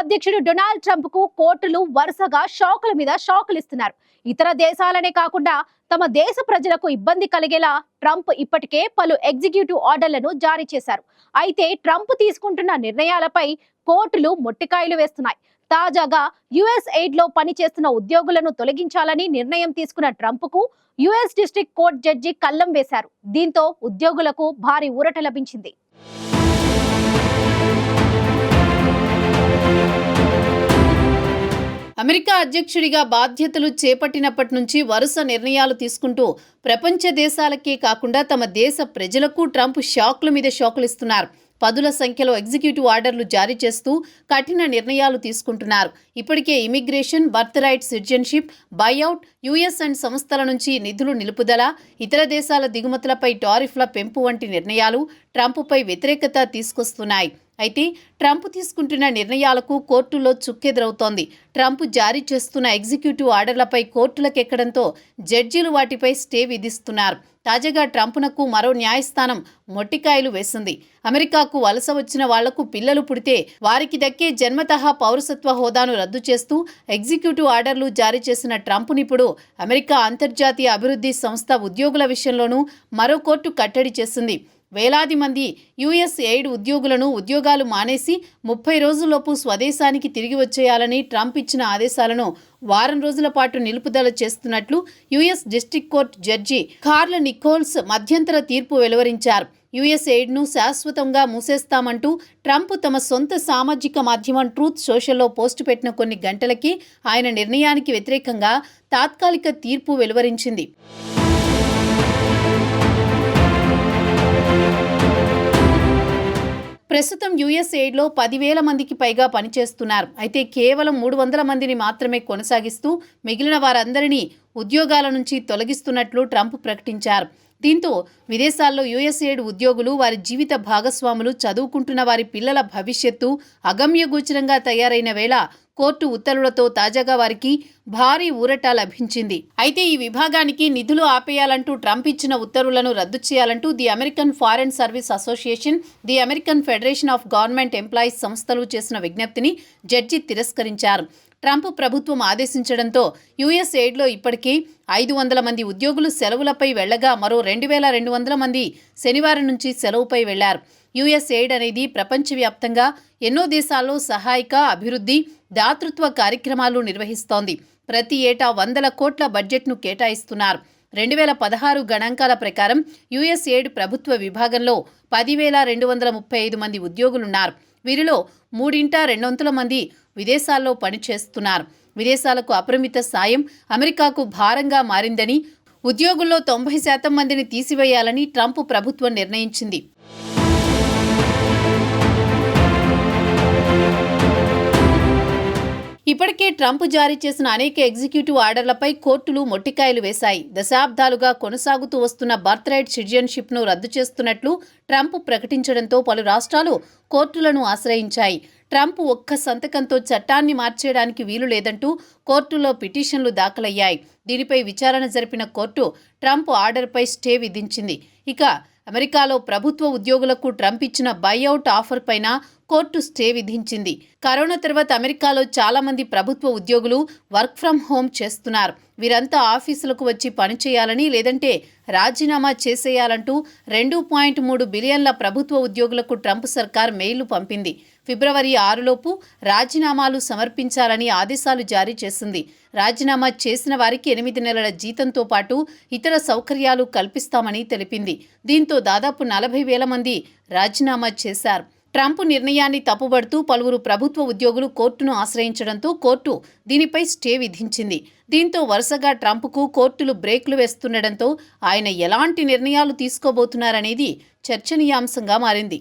అధ్యక్షుడు డొనాల్డ్ ట్రంప్కు కోర్టులు వరుసగా షాకుల మీద షాకులు ఇస్తున్నారు. ఇతర దేశాలనే కాకుండా తమ దేశ ప్రజలకు ఇబ్బంది కలిగేలా ట్రంప్ ఇప్పటికే పలు ఎగ్జిక్యూటివ్ ఆర్డర్లను జారీ చేశారు. అయితే ట్రంప్ తీసుకుంటున్న నిర్ణయాలపై కోర్టులు మొట్టికాయలు వేస్తున్నాయి. తాజాగా యుఎస్ ఎయిడ్లో పనిచేస్తున్న ఉద్యోగులను తొలగించాలని నిర్ణయం తీసుకున్న ట్రంప్కు యుఎస్ డిస్ట్రిక్ట్ కోర్ట్ జడ్జి కళ్ళం వేశారు. దీంతో ఉద్యోగులకు భారీ ఊరట లభించింది. అమెరికా అధ్యక్షుడిగా బాధ్యతలు చేపట్టినప్పటి నుంచి వరుస నిర్ణయాలు తీసుకుంటూ ప్రపంచ దేశాలకే కాకుండా తమ దేశ ప్రజలకు ట్రంప్ షాక్ల మీద షాకులు ఇస్తున్నారు. పదుల సంఖ్యలో ఎగ్జిక్యూటివ్ ఆర్డర్లు జారీ చేస్తూ కఠిన నిర్ణయాలు తీసుకుంటున్నారు. ఇప్పటికే immigration birth right citizenship buyout US and సంస్థల నుంచి నిధులు నిలుపుదల ఇతర దేశాల దిగుమతులపై టారిఫ్ల పెంపు వంటి నిర్ణయాలు ట్రంప్పై వ్యతిరేకత తీసుకొస్తున్నాయి. అయితే ట్రంప్ తీసుకుంటున్న నిర్ణయాలకు కోర్టులో చుక్కెదురవుతోంది. ట్రంప్ జారీ చేస్తున్న ఎగ్జిక్యూటివ్ ఆర్డర్లపై కోర్టులకెక్కడంతో జడ్జీలు వాటిపై స్టే విధిస్తున్నారు. తాజాగా ట్రంప్నకు మరో న్యాయస్థానం మొట్టికాయలు వేసింది. అమెరికాకు వలస వచ్చిన వాళ్ళకు పిల్లలు పుడితే వారికి దక్కే జన్మతః పౌరసత్వ హోదాను రద్దు చేస్తూ ఎగ్జిక్యూటివ్ ఆర్డర్లు జారీ చేసిన ట్రంప్నిప్పుడు అమెరికా అంతర్జాతీయ అభివృద్ధి సంస్థ ఉద్యోగుల విషయంలోనూ మరో కోర్టు కట్టడి చేసింది. వేలాది మంది యుఎస్ ఎయిడ్ ఉద్యోగులను ఉద్యోగాలు మానేసి ముప్పై రోజుల్లోపు స్వదేశానికి తిరిగి వచ్చేయాలని ట్రంప్ ఇచ్చిన ఆదేశాలను వారం రోజుల పాటు నిలుపుదల చేస్తున్నట్లు US district court judge Carl Nichols మధ్యంతర తీర్పు వెలువరించారు. యుఎస్ ఎయిడ్ను శాశ్వతంగా మూసేస్తామంటూ ట్రంప్ తమ సొంత సామాజిక మాధ్యమం ట్రూత్ సోషల్లో పోస్టు పెట్టిన కొన్ని గంటలకి ఆయన నిర్ణయానికి వ్యతిరేకంగా తాత్కాలిక తీర్పు వెలువరించింది. ప్రస్తుతం యుఎస్ పదివేల మందికి పైగా పనిచేస్తున్నారు. అయితే కేవలం మూడు వందల మందిని మాత్రమే కొనసాగిస్తూ మిగిలిన వారందరినీ ఉద్యోగాల నుంచి తొలగిస్తున్నట్లు ట్రంప్ ప్రకటించారు. దీంతో విదేశాల్లో యుఎస్ ఉద్యోగులు వారి జీవిత భాగస్వాములు చదువుకుంటున్న వారి పిల్లల భవిష్యత్తు అగమ్యగోచరంగా తయారైన వేళ కోర్టు ఉత్తర్వులతో తాజాగా వారికి భారీ ఊరట లభించింది. అయితే ఈ విభాగానికి నిధులు ఆపేయాలంటూ ట్రంప్ ఇచ్చిన ఉత్తర్వులను రద్దు చేయాలంటూ the American Foreign Service Association the American Federation of Government Employees సంస్థలు చేసిన విజ్ఞప్తిని జడ్జి తిరస్కరించారు. ట్రంప్ ప్రభుత్వం ఆదేశించడంతో యుఎస్ ఎయిడ్లో ఇప్పటికీ ఐదు వందల మంది ఉద్యోగులు సెలవులపై వెళ్ళగా మరో రెండు వేల రెండు వందల మంది శనివారం నుంచి సెలవుపై వెళ్ళారు. యుఎస్ ఎయిడ్ అనేది ప్రపంచవ్యాప్తంగా ఎన్నో దేశాల్లో సహాయక అభివృద్ధి దాతృత్వ కార్యక్రమాలు నిర్వహిస్తోంది. ప్రతి ఏటా వందల కోట్ల బడ్జెట్ను కేటాయిస్తున్నారు. రెండు వేల పదహారు గణాంకాల ప్రకారం యుఎస్ ఎయిడ్ ప్రభుత్వ విభాగంలో పదివేల రెండు వందల ముప్పై ఐదు మంది ఉద్యోగులున్నారు. వీరిలో మూడింట రెండొంతుల మంది విదేశాల్లో పనిచేస్తున్నారు. విదేశాలకు అపరిమిత సాయం అమెరికాకు భారంగా మారిందని ఉద్యోగుల్లో తొంభై శాతం మందిని తీసివేయాలని ట్రంప్ ప్రభుత్వం నిర్ణయించింది. ఇప్పటికే ట్రంప్ జారీ చేసిన అనేక ఎగ్జిక్యూటివ్ ఆర్డర్లపై కోర్టులు మొట్టికాయలు వేశాయి. దశాబ్దాలుగా కొనసాగుతూ వస్తున్న బర్త్ రైట్ సిటిజన్షిప్ను రద్దు చేస్తున్నట్లు ట్రంప్ ప్రకటించడంతో పలు రాష్ట్రాలు కోర్టులను ఆశ్రయించాయి. ట్రంప్ ఒక్క సంతకంతో చట్టాన్ని మార్చేయడానికి వీలు లేదంటూ కోర్టులో పిటిషన్లు దాఖలయ్యాయి. దీనిపై విచారణ జరిపిన కోర్టు ట్రంప్ ఆర్డర్పై స్టే విధించింది. ఇక అమెరికాలో ప్రభుత్వ ఉద్యోగులకు ట్రంప్ ఇచ్చిన బైఅవుట్ ఆఫర్ పైన కోర్టు స్టే విధించింది. కరోనా తర్వాత అమెరికాలో చాలా మంది ప్రభుత్వ ఉద్యోగులు వర్క్ ఫ్రం హోమ్ చేస్తున్నారు. వీరంతా ఆఫీసులకు వచ్చి పనిచేయాలని లేదంటే రాజీనామా చేసేయాలంటూ రెండు పాయింట్ మూడు బిలియన్ల ప్రభుత్వ ఉద్యోగులకు ట్రంప్ సర్కార్ మెయిల్ పంపింది. ఫిబ్రవరి ఆరులోపు రాజీనామాలు సమర్పించాలని ఆదేశాలు జారీ చేసింది. రాజీనామా చేసిన వారికి ఎనిమిది నెలల జీతంతో పాటు ఇతర సౌకర్యాలు కల్పిస్తామని తెలిపింది. దీంతో దాదాపు నలభై వేల మంది రాజీనామా చేశారు. ట్రంప్ నిర్ణయాన్ని తప్పుబడుతూ పలువురు ప్రభుత్వ ఉద్యోగులు కోర్టును ఆశ్రయించడంతో కోర్టు దీనిపై స్టే విధించింది. దీంతో వరుసగా ట్రంప్కు కోర్టులు బ్రేకులు వేస్తుండటంతో ఆయన ఎలాంటి నిర్ణయాలు తీసుకోబోతున్నారనేది చర్చనీయాంశంగా మారింది.